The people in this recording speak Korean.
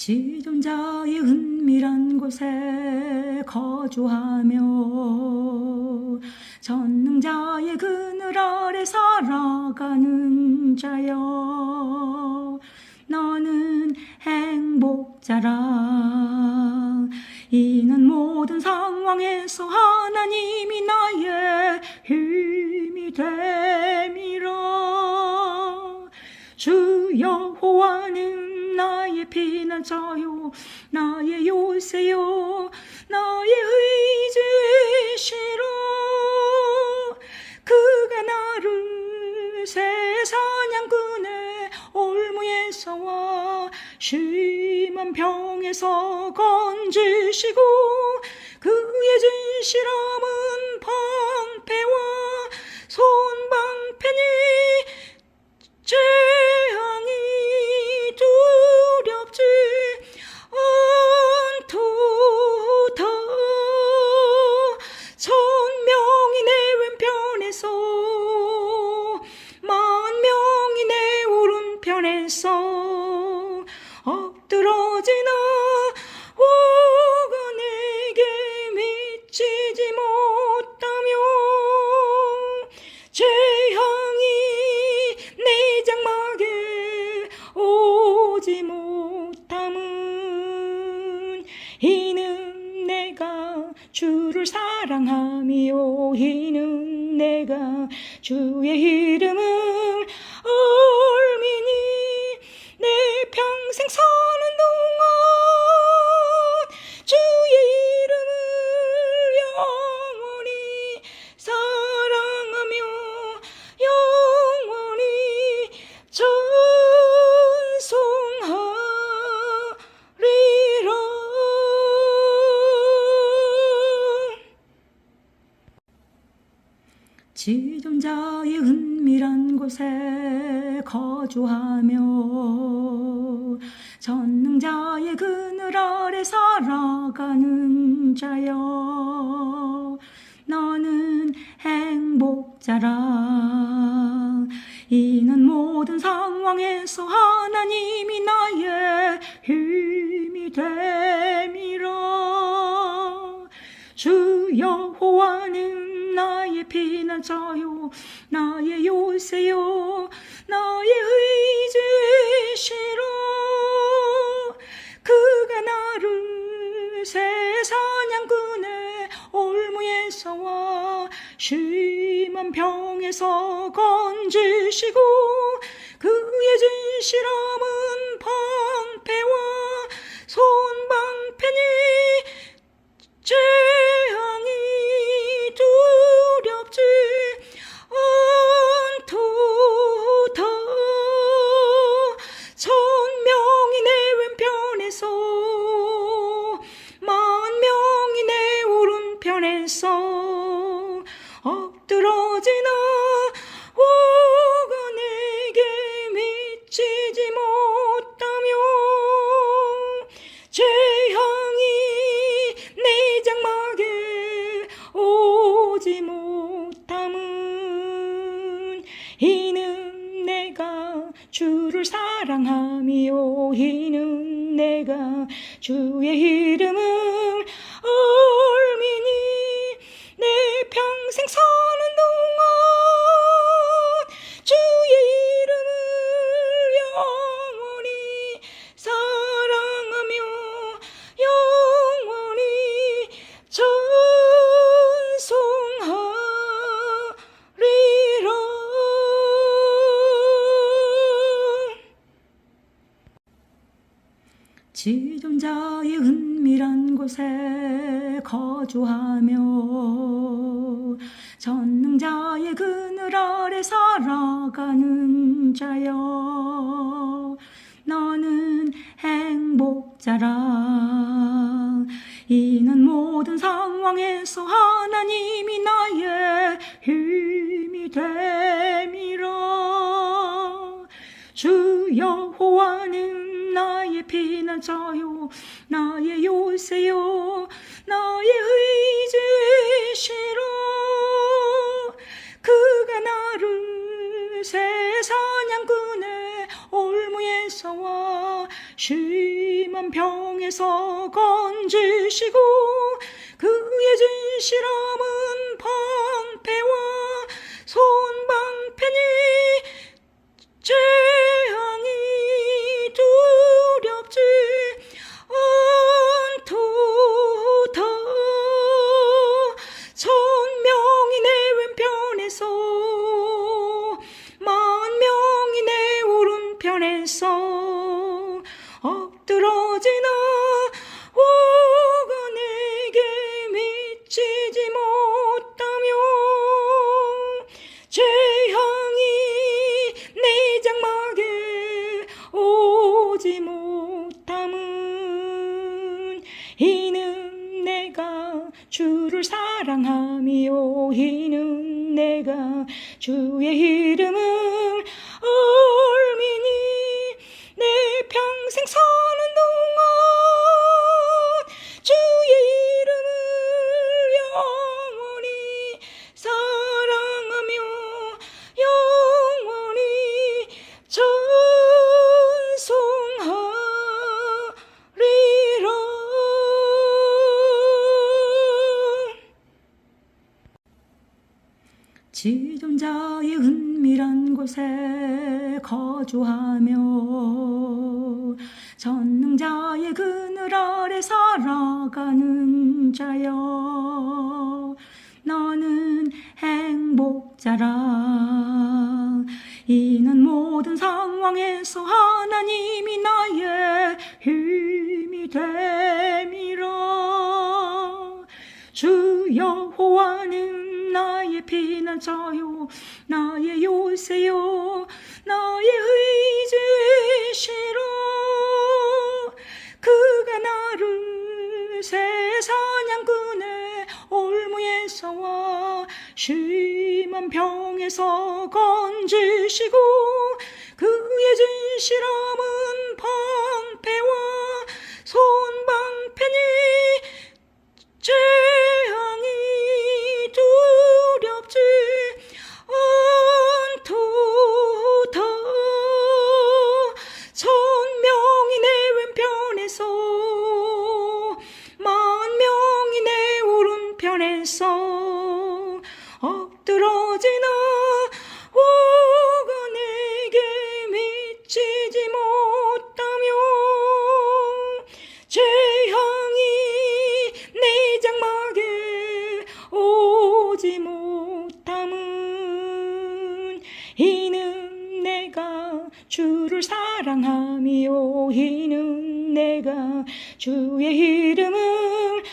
지존자의 은밀한 곳에 거주하며 전능자의 그늘 아래 살아가는 자여 너는 행복자라. 이는 모든 상황에서 하나님이 나의 힘이 됨 피난처요 나의 요새요 나의 의지시로 그가 나를 새 사냥꾼의 올무에서와 심한 병에서 건지시고 그의 진실함은 방패와 주를 사랑하며 이는 내가 주의 이름을 지존자의 은밀한 곳에 거주하며 전능자의 그늘 아래 살아가는 자여 너는 행복자라. 이는 모든 상황에서 하나님이 나의 난처요. 나의 요새요. 나의 의지시로 그가 나를 새 사냥꾼의 올무에서와 심한 병에서 건지시고 그의 진실함은 방패와 손방패니 재 주를 사랑하며 이는 내가 주의 이름을 지존자의 은밀한 곳에 거주하며 전능자의 그늘 아래 살아가는 자여 너는 행복자라. 이는 모든 상황에서 하나님이 나의 힘이 됨 나의 피난처요. 나의 요새요. 나의 의지시로 그가 나를 새 사냥꾼의 올무에서 예수와 심한 병에서 건지시고 그의 진실함은 방 주를 사랑함이요 이는 내가 주의 이름을 지존자의 은밀한 곳에 거주하며 전능자의 그늘 아래 살아가는 자여 너는 행복자라. 이는 모든 상황에서 하나님이 나의 힘이 됨 난처요. 나의 요새요. 나의 의지시라 그가 나를 새 사냥꾼의 올무에서와 심한 병에서 건지시고 그의 진실함은 방 주를 사랑함이요 이는 내가 주의 이름을